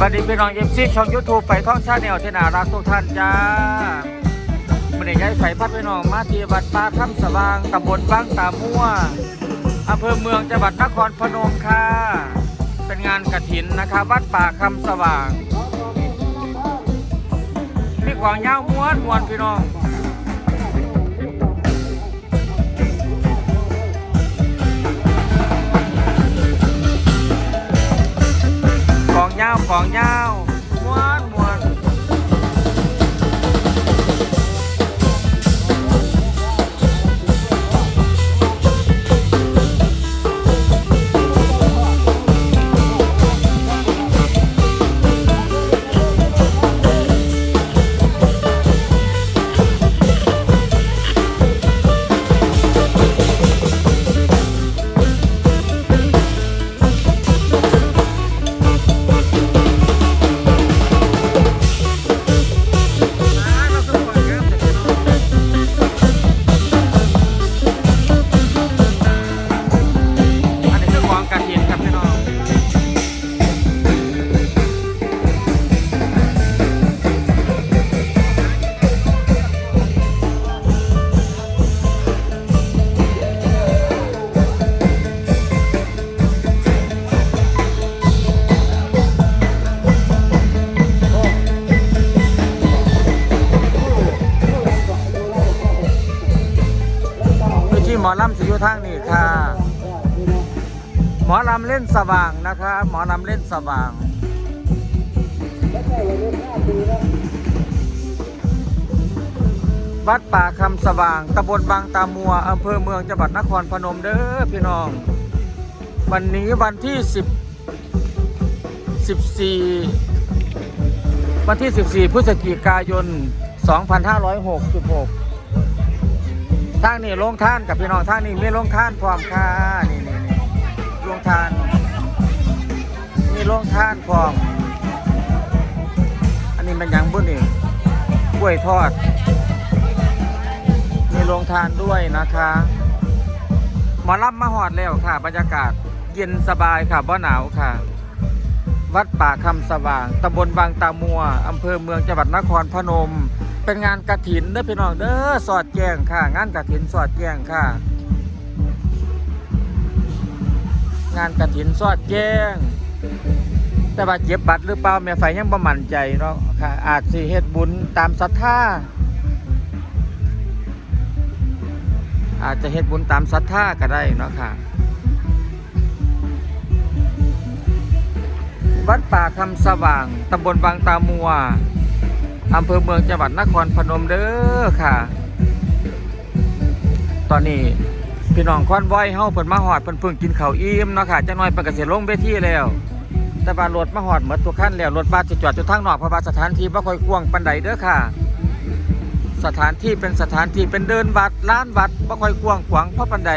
วัสดีพี่น้องเอฟซีช่องยูทูบไฟท่องชาแนลที่น่ารักทุกท่านจ้าวันนี้ย้ายไฟพัดพี่น้องมาที่วัดป่าถ้ำสว่างตำบลบางตามั่วอำเภอเมืองจังหวัดนครพนมค่ะ เป็นงานกระถินนะคะ วัดป่าคำสว่างมีกวางยาวม้วนม้วนพี่น้อง ยาวกองยาว หมอลำสิอยู่ทางนี้ค่ะ หมอลำเล่นสว่างนะคะหมอลำเล่นสว่างวัดป่าคำสว่างตำบลบางตามัวอำเภอเมืองจังหวัดนครพนมเด้อพี่น้อง วันนี้วันที่10 14 วันที่ 14 พฤศจิกายน 2566 ทางนี้ลงท่านกับพี่น้องทางนี้มีลงท่านพร้อมค่ะนี่นี่นี่ลงท่านมีลงท่านพร้อม อันนี้มันยังบุญนี่กล้วยทอด มีลงทานด้วยนะคะหมอลำมาหอดแล้วค่ะ บรรยากาศเย็นสบายค่ะบ่หนาวค่ะ วัดป่าคำสว่างตำบลบางตามัวอำเภอเมืองจังหวัดนครพนม เป็นงานกระถินเด้อพี่น้องเด้อสอดแจ้งค่ะ งานกระถินสอดแจ้งค่ะ งานกระถินสอดแจ้งแต่ว่าเจ็บบัตรหรือเปล่าแม่ไฟยังบ่มั่นใจเนาะค่ะ อาจสิเฮ็ดบุญตามศรัทธาอาจจะเฮ็ดบุญตามศรัทธาก็ได้เนาะค่ะ วัดป่าคำสว่างตำบลบางตามัว อำเภอเมืองจังหวัดนครพนมเด้อค่ะ ตอนนี้พี่น้องคอนวอยเฮาเพิ่นมาหอดเพิ่นเพิ่งกินข้าวอิ่มเนาะค่ะจังน้อยเพิ่นก็สิลงเวทีแล้ว แต่ว่ารถมาหอดหมดทุกคันแล้วรถบัสจะจอดอยู่ทางนอกเพราะว่าสถานที่บ่ค่อยกว้างปานใดเด้อค่ะ สถานที่เป็นสถานที่เป็นเดินวัดร้านวัดบ่ค่อยกว้างขวางเพราะปานใด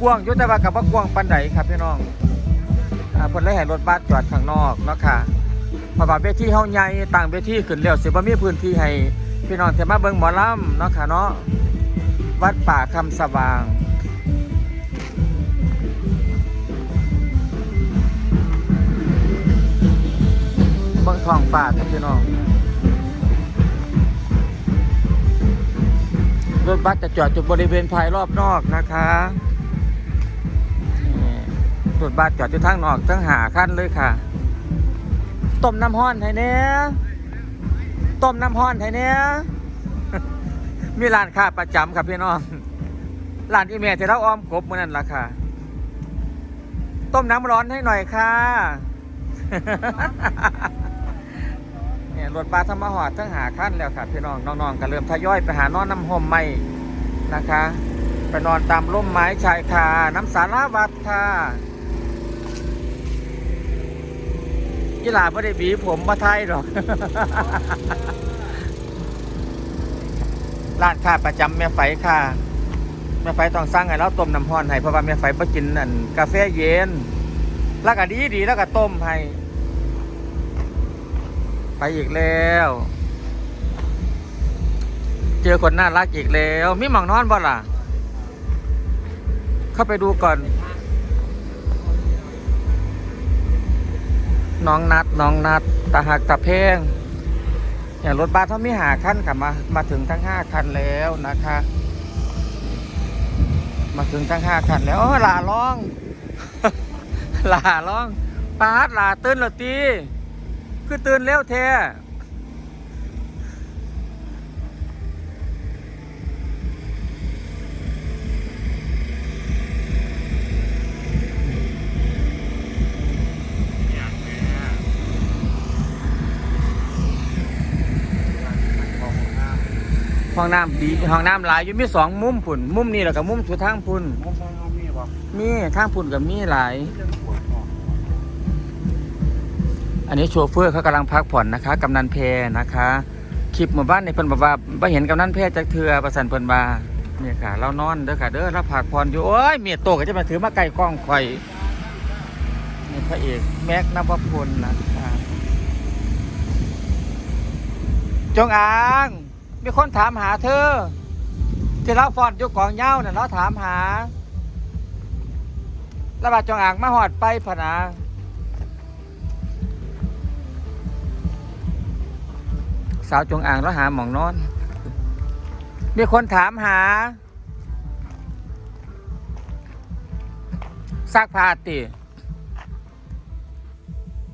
กว้างอยู่แต่ว่าก็บ่กว้างปานใดครับพี่น้องอ่าเพิ่นเลยให้รถบัสจอดข้างนอกเนาะค่ะ เพราะว่าเวทีเฮาใหญ่ต่างเวทีขึ้นแล้วสิบ่มีพื้นที่ให้พี่น้องที่มาเบิงหมอลำเนาะค่ะเนาะวัดป่าคำสว่างเบิงทองฟ้าครับพี่น้องรถบัสจะจอดอยู่บริเวณภายรอบนอกนะคะรถบัสจอดอยู่ทางนอกทั้งหาขั้นเลยค่ะ ต้มน้ำห้อนให้เนี้ยต้มน้ำห้อนให้เนี้ยมีร้านค้าประจำครับพี่น้องร้านอีเมลที่เราอ้อมกบมื่อนั้นล่ะค่ะ ต้มน้ำร้อนให้หน่อยค่ะเนี่ยรถบัสทำมหอดทั้งหาขั้นแล้วค่ะพี่น้องน้องๆก็เริ่มทยอยไปหานอนน้ำห่มใหม่นะคะ ไปนอนตามร่มไม้ชายคาน้ำสาราวัดค่ะ กีฬาไม่ได้บีผมมาไทยหรอก ร้านค้าประจำแม่ไฟค่ะแม่ไฟต้องสั่งให้เราต้มน้ำร้อนให้เพราะว่าแม่ไฟบ่กินนั่นกาแฟเย็น แล้วก็ดีดีแล้วก็ต้มให้ ไปอีกแล้ว เจอคนน่ารักอีกแล้ว มีหมองนอนบ่ล่ะ เข้าไปดูก่อน น้องนัดน้องนัดตะหักตะเพงอย่างรถบัสเขามีหาคันค่ะมามาถึงทั้งห้าคันแล้วนะคะ มาถึงทั้งห้าคันแล้วลาล่องลาล่องปาดลาตื่นแล้วตีคือตื่นแล้วแท้ ห้องน้ำดีห้องน้ำหลายอยู่มีสองมุมพุ่น มุมนี้แล้วก็มุมสุดทางพุ่น มุมมองเอามีบ่มีทางพุ่นกับมีหลาย เรื่องปวดคออันนี้โชเฟอร์เขากำลังพักผ่อนนะคะกำนันเพนะคะ คลิปหมู่บ้านในเพิ่นบอกว่าบ่เห็นกำนันเพจักเทือประสันเพิ่นว่าเนี่ยค่ะ เรานอนเด้อค่ะเด้อเราพักผ่อนอยู่โอ้ยเมียโตก็จะมาถือมาไก่กล้องข่อยนี่พระเอกแม็กนภพลนะคะจงอาง มีคนถามหาเธอที่เราฟอนอยู่กองเหย้าน่ะเราถามหาแล้วบาดจงอางมาหอดไปพนาสาวจงอางแล้วหาหมองนอน มีคนถามหาซักผ้าติ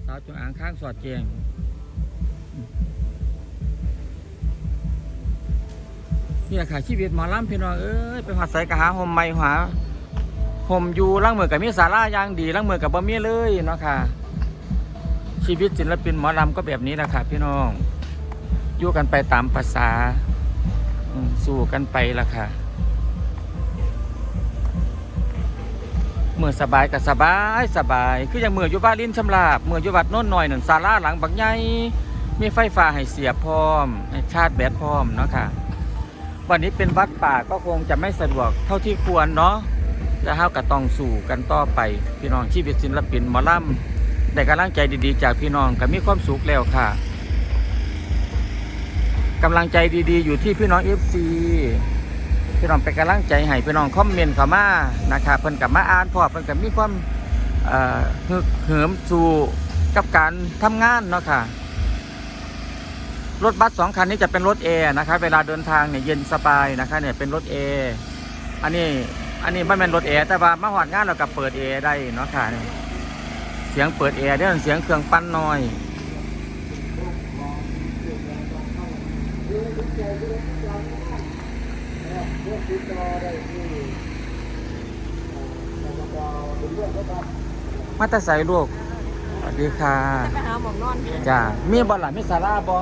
สาวจงอางข้างสอดเจียง นี่แหละค่ะชีวิตหมอลำพี่น้องเอ้ยไปหาใส่กะหาหมไม่หาหมอยู่ล่างมือกับมีสาราอย่างดีล่างมือกับบ่มีเลยเนาะค่ะ ชีวิตศิลปินหมอลำก็แบบนี้แหละค่ะพี่น้องอยู่กันไปตามภาษาสู้กันไปละค่ะเมื่อสบายก็สบายสบาย คืออย่างเมื่ออยู่บ้านลิ้นชำลาบเมื่ออยู่วัดโน้นหน่อยหนึ่งศาลาหลังบักใหญ่มีไฟฟ้าให้เสียบพร้อมชาร์จแบตพร้อมเนาะค่ะ วันนี้เป็นวัดป่าก็คงจะไม่สะดวกเท่าที่ควรเนาะจะเฮาก็ต้องสู่กันต่อไป พี่น้องชีวิตศิลปินหมอลำได้กำลังใจดีๆ จากพี่น้องก็มีความสุขแล้วค่ะกำลังใจดีๆ อยู่ที่พี่น้องเอฟซีพี่น้องเป็นกำลังใจให้พี่น้องคอมเมนต์เข้ามานะครับเพิ่นกับมาอ่านพอเพิ่นกับมีความเอ่อเหิมสู่กับการทำงานเนาะค่ะ รถบัสสองคันนี้จะเป็นรถเอนะครับเวลาเดินทางเนี่ยเย็นสบายนะคะเนี่ยเป็นรถเออันนี้อันนี้ไม่เป็นรถเอแต่ว่ามาหอดงานเราก็เปิดเอได้เนาะค่ะเนี่ยเสียงเปิดเอเด้อเสียงเครื่องปั้นน้อยมาแต่ใส่ลูกสวัสดีค่ะไปหาหมองนอนจ้ามีบอลล่ะมีสาราบอ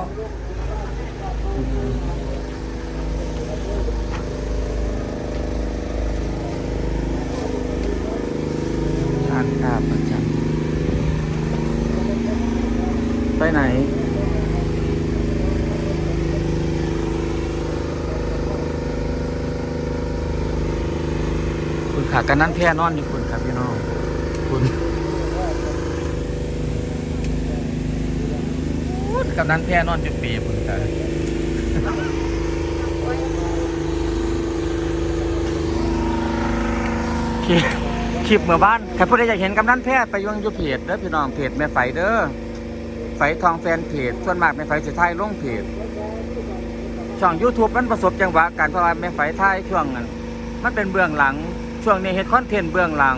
ทานข้าวประจำไปไหนคุณขากันนั่นแพ่นอนอยู่คุณครับพี่น้องคุณกับนั้นแพ่นอนอยู่ปีคุณครับ คลิปคลิปเมื่อบ้านใครผู้ใดอยากเห็นกำนันแพทย์ไปยังยู่เพจเด้อพี่น้องเพจแม่ไฟเด้อไฟทองแฟนเพจส่วนมากแม่ไฟจะถ่ายลงเพจช่อง YouTube มันประสบจังหวะการเพราะว่าแม่ไฟถ่ายช่วงนั้นมันเป็นเบื้องหลังช่วงนี้เฮ็ดคอนเทนต์เบื้องหลัง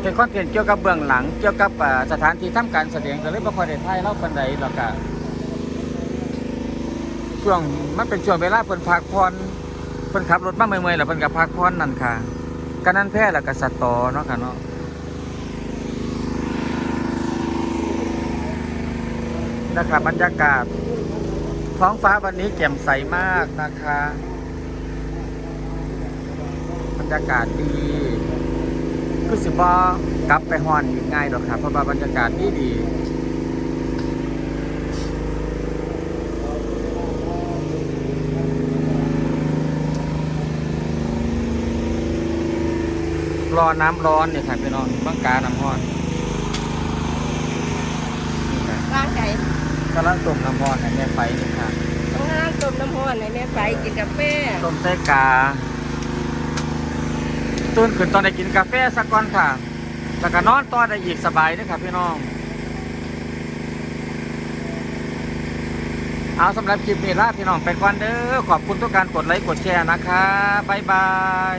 เฮ็ดคอนเทนต์เกี่ยวกับเบื้องหลัง เกี่ยวกับสถานที่ทำการแสดงก็เลยบ่ค่อยได้ถ่ายเล่าปานใดหรอกก็ช่วงมันเป็นช่วงเวลาเพิ่นพักผ่อนเพิ่นขับรถมาเมื่อยๆแล้วเพิ่นก็พักผ่อนนั่นค่ะ ก็นั่นแพ้แล้วก็สตอเนาะค่ะเนาะนะครับบรรยากาศ ท้องฟ้าวันนี้แจ่มใสมากนะคะ บรรยากาศดีคือสิบ่กลับไปฮอนอีกง่ายดอกครับเพราะว่าบรรยากาศดีดี รอน้ำร้อนเนี่ยค่ะพี่น้องบังกาน้ำร้อนนี่ค่ะบ้านไก่กำลังต้มน้ำร้อนให้แม่ไปนี่ค่ะต้องห้างต้มน้ำร้อนให้แม่ไฟกินกาแฟต้มไส้กาตื่นขึ้นตอนได้กินกาแฟสักก่อนค่ะ แล้วก็นอนต่อได้อีกสบายนะครับพี่น้อง เอาสำหรับคลิปนี้ลาพี่น้องไปก่อนเด้อ ขอบคุณทุกการกดไลค์กดแชร์นะคะ บ๊ายบาย